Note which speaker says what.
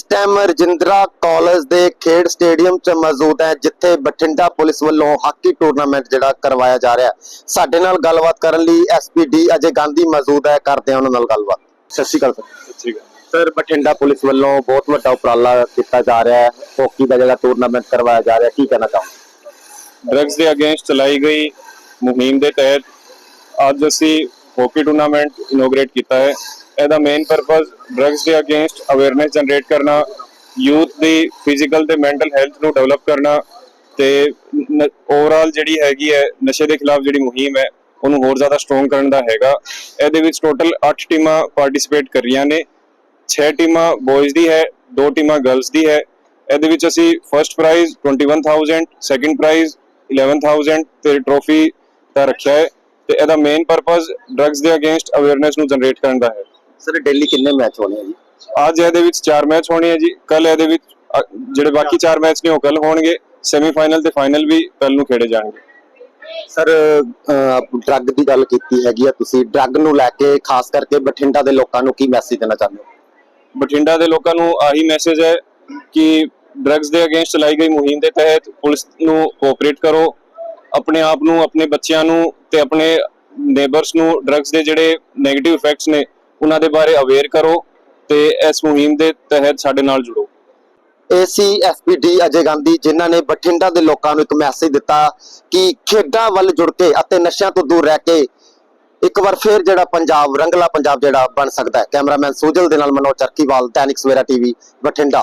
Speaker 1: Time Rajindra college ਦੇ ਖੇਡ stadium 'ਚ ਮੌਜੂਦ ਹੈ ਜਿੱਥੇ ਬਠਿੰਡਾ ਪੁਲਿਸ ਵੱਲੋਂ ਹਾਕੀ ਟੂਰਨਾਮੈਂਟ ਜਿਹੜਾ ਕਰਵਾਇਆ ਜਾ ਰਿਹਾ ਸਾਡੇ ਨਾਲ ਗੱਲਬਾਤ ਕਰਨ ਲਈ ਐਸਪੀਡੀ ਅਜੇ ਗਾਂਧੀ ਮੌਜੂਦ ਹੈ ਕਰਦੇ ਹਾਂ ਉਹਨਾਂ ਨਾਲ ਗੱਲਬਾਤ। ਸਤਿ ਸ਼੍ਰੀ ਅਕਾਲ ਸਰ।
Speaker 2: ਠੀਕ ਹੈ
Speaker 1: ਸਰ ਬਠਿੰਡਾ ਪੁਲਿਸ ਵੱਲੋਂ ਬਹੁਤ ਵੱਡਾ ਉਪਰਾਲਾ ਕੀਤਾ ਜਾ ਰਿਹਾ ਹੈ। ਹਾਕੀ ਦਾ ਜਿਹੜਾ ਟੂਰਨਾਮੈਂਟ ਕਰਵਾਇਆ ਜਾ ਰਿਹਾ ਕੀ ਕਹਿਣਾ ਚਾਹੋਗੇ?
Speaker 2: ਡਰੱਗਸ ਦੇ ਅਗੇਂਸਟ ਚਲਾਈ ਗਈ ਮੁਹਿੰਮ ਦੇ ਤਹਿਤ ਅੱਜ ਅਸੀਂ ਹਾਕੀ ਟੂਰਨਾਮੈਂਟ ਇਨੋਗ੍ਰੇਟ ਕੀਤਾ ਹੈ। ਇਹਦਾ ਮੇਨ ਪਰਪਸ ਡਰੱਗਸ ਦੇ ਅਗੇਂਸਟ ਅਵੇਅਰਨੈਸ ਜਨਰੇਟ ਕਰਨਾ ਯੂਥ ਦੀ ਫਿਜ਼ੀਕਲ ਤੇ ਮੈਂਟਲ ਹੈਲਥ ਨੂੰ ਡਿਵੈਲਪ ਕਰਨਾ ਤੇ ਓਵਰਆਲ ਜਿਹੜੀ ਹੈਗੀ ਹੈ, ਨਸ਼ੇ ਦੇ ਖਿਲਾਫ ਜਿਹੜੀ ਮੁਹਿੰਮ ਹੈ, ਉਹਨੂੰ ਹੋਰ ਜ਼ਿਆਦਾ ਸਟਰੋਂਗ ਕਰਨ ਦਾ ਹੈਗਾ। ਇਹਦੇ ਵਿੱਚ ਟੋਟਲ 8 ਟੀਮਾਂ ਪਾਰਟਿਸਿਪੇਟ ਕਰ ਰਹੀਆਂ ਨੇ। 6 ਟੀਮਾਂ ਬॉयਜ਼ ਦੀ ਹੈ 2 ਟੀਮਾਂ ਗਰਲਸ ਦੀ ਹੈ। ਇਹਦੇ ਵਿੱਚ ਅਸੀਂ ਫਰਸਟ ਪ੍ਰਾਈਜ਼ 21000 ਸੈਕੰਡ ਪ੍ਰਾਈਜ਼ 11000 ਤੇ ਟਰੋਫੀ ਦਾ ਰੱਖਿਆ ਹੈ। ਤੇ ਇਹਦਾ ਮੇਨ ਪਰਪਸ ਡਰੱਗਸ ਦੇ ਅਗੇਂਸਟ ਅਵੇਅਰਨੈਸ ਨੂੰ ਜਨਰੇਟ ਕਰਨ ਦਾ ਹੈ।
Speaker 1: ਸਰ ਡੇਲੀ ਕਿੰਨੇ ਮੈਚ ਹੋਣੇ ਆ ਜੀ?
Speaker 2: ਅੱਜ ਇਹਦੇ ਵਿੱਚ 4 ਮੈਚ ਹੋਣੇ ਆ ਜੀ। ਕੱਲ ਇਹਦੇ ਵਿੱਚ ਅ, ਜਿਹੜੇ ਬਾਕੀ 4 ਮੈਚ ਨੇ ਉਹ ਕੱਲ ਹੋਣਗੇ। ਸੈਮੀਫਾਈਨਲ ਤੇ ਫਾਈਨਲ ਵੀ ਕੱਲ ਨੂੰ ਖੇਡੇ ਜਾਣਗੇ।
Speaker 1: ਸਰ ਡਰੱਗ ਦੀ ਗੱਲ ਕੀਤੀ ਹੈਗੀ ਆ ਤੁਸੀਂ। ਡਰੱਗ ਨੂੰ ਲੈ ਕੇ ਖਾਸ ਕਰਕੇ ਬਠਿੰਡਾ ਦੇ ਲੋਕਾਂ ਨੂੰ ਕੀ ਮੈਸੇਜ ਦੇਣਾ ਚਾਹੁੰਦੇ ਹੋ?
Speaker 2: ਬਠਿੰਡਾ ਦੇ ਲੋਕਾਂ ਨੂੰ ਆਹੀ ਮੈਸੇਜ ਹੈ ਕਿ ਡਰੱਗਸ ਦੇ ਅਗੇਂਸਟ ਚਲਾਈ ਗਈ ਮੁਹਿੰਮ ਦੇ ਤਹਿਤ ਪੁਲਿਸ ਨੂੰ ਕੋਆਪਰੇਟ ਕਰੋ। ਆਪਣੇ ਆਪ ਨੂੰ ਆਪਣੇ ਬੱਚਿਆਂ ਨੂੰ ਤੇ ਆਪਣੇ ਨੇਬਰਸ ਨੂੰ ਡਰੱਗਸ ਦੇ ਜਿਹੜੇ 네ਗੇਟਿਵ ਇਫੈਕਟਸ ਨੇ ਉਹਨਾਂ ਦੇ ਬਾਰੇ ਅਵੇਅਰ ਕਰੋ ਤੇ ਇਸ ਮੁਹਿੰਮ ਦੇ ਤਹਿਤ ਸਾਡੇ ਨਾਲ ਜੁੜੋ।
Speaker 1: ਏਸੀ ਅਜੇ ਗਾਂਧੀ, ਜਿਨ੍ਹਾਂ ਨੇ ਬਠਿੰਡਾ ਦੇ ਲੋਕਾਂ ਨੂੰ ਇੱਕ ਮੈਸੇਜ ਦਿੱਤਾ ਕਿ ਖੇਡਾਂ ਵੱਲ ਜੁੜ ਕੇ ਅਤੇ ਨਸ਼ਿਆਂ ਤੋਂ ਦੂਰ ਰਹਿ ਕੇ ਇੱਕ ਵਾਰ ਫੇਰ ਜਿਹੜਾ ਪੰਜਾਬ, ਰੰਗਲਾ ਪੰਜਾਬ ਜਿਹੜਾ ਬਣ ਸਕਦਾ ਹੈ। ਕੈਮਰਾਮੈਨ ਸੋਜਲ ਦੇ ਨਾਲ ਮਨੋਜ ਚਰਕੀਵਾਲ ਦੈਨਿਕ ਸਵੇਰਾ ਟੀਵੀ, ਬਠਿੰਡਾ।